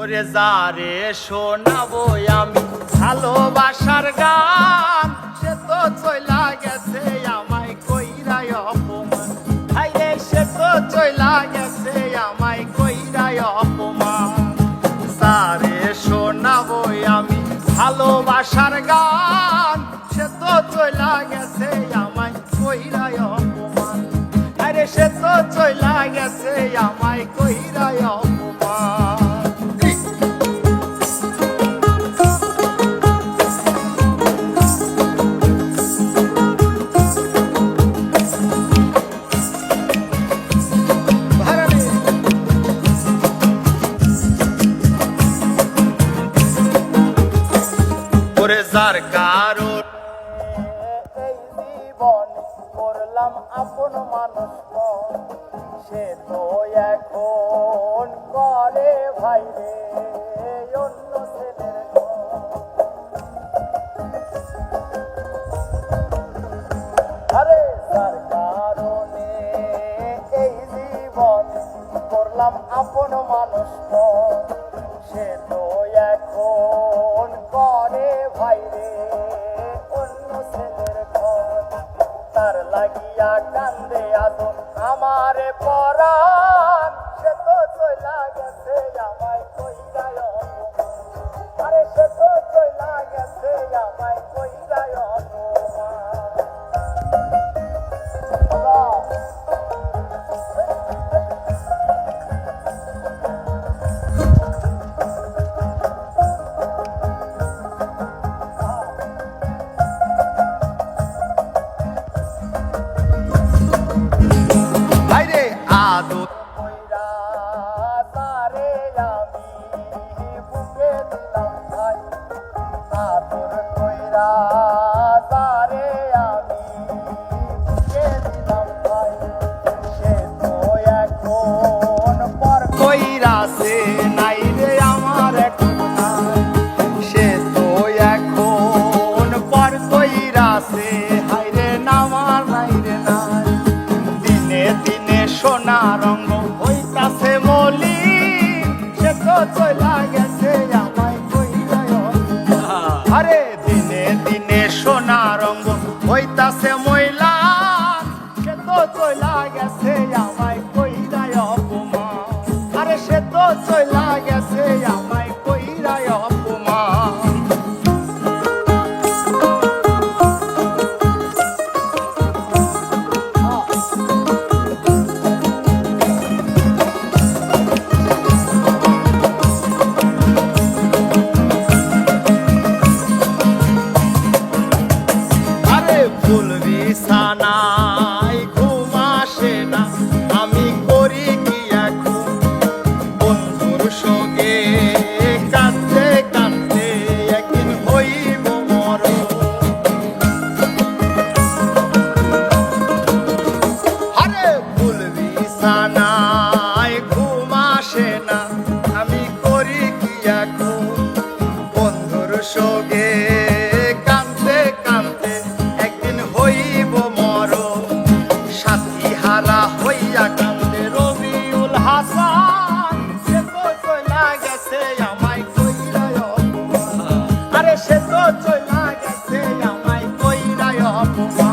ওরে যারে শোনাবো আমি ভালোবাসার গান। সে তো চইলা গেছে আমায় কইরাই অপমান। হাইরে সে তো চইলা গেছে আমায় কইরাই অপমান। যারে শোনাবো আমি ভালোবাসার গান। সে তো চইলা গেছে আমায় কইরাই অপমান। আরে সে তো চইলা গেছে আমায় কইরাই অপমান। যার এই জীবন করলাম আপন মানুষ সে তো এখন করে ভাই রে অন্য ছেলের। আরে যার কারণে এই জীবন করলাম আপন মানুষ সে তো এখন করে ভাই রে অন্য ছেলের ঘর তার লাগিয়া কান্দে আজ আমারে পরাণ, সে তো চইলা গেছে। কইরা ভাই সে তো এখন পর কইরাছে নাই আমার সে তো এখন পর কইরাছে হাই রে নামার নাই রে নাই। দিনে দিনে সোনা রঙ দিনে সোনা রঙ হইতাছে ময়লা। সে তো চলা গেছে আমায় কইরায় অপমান। আরে সে তো চলা Christmas.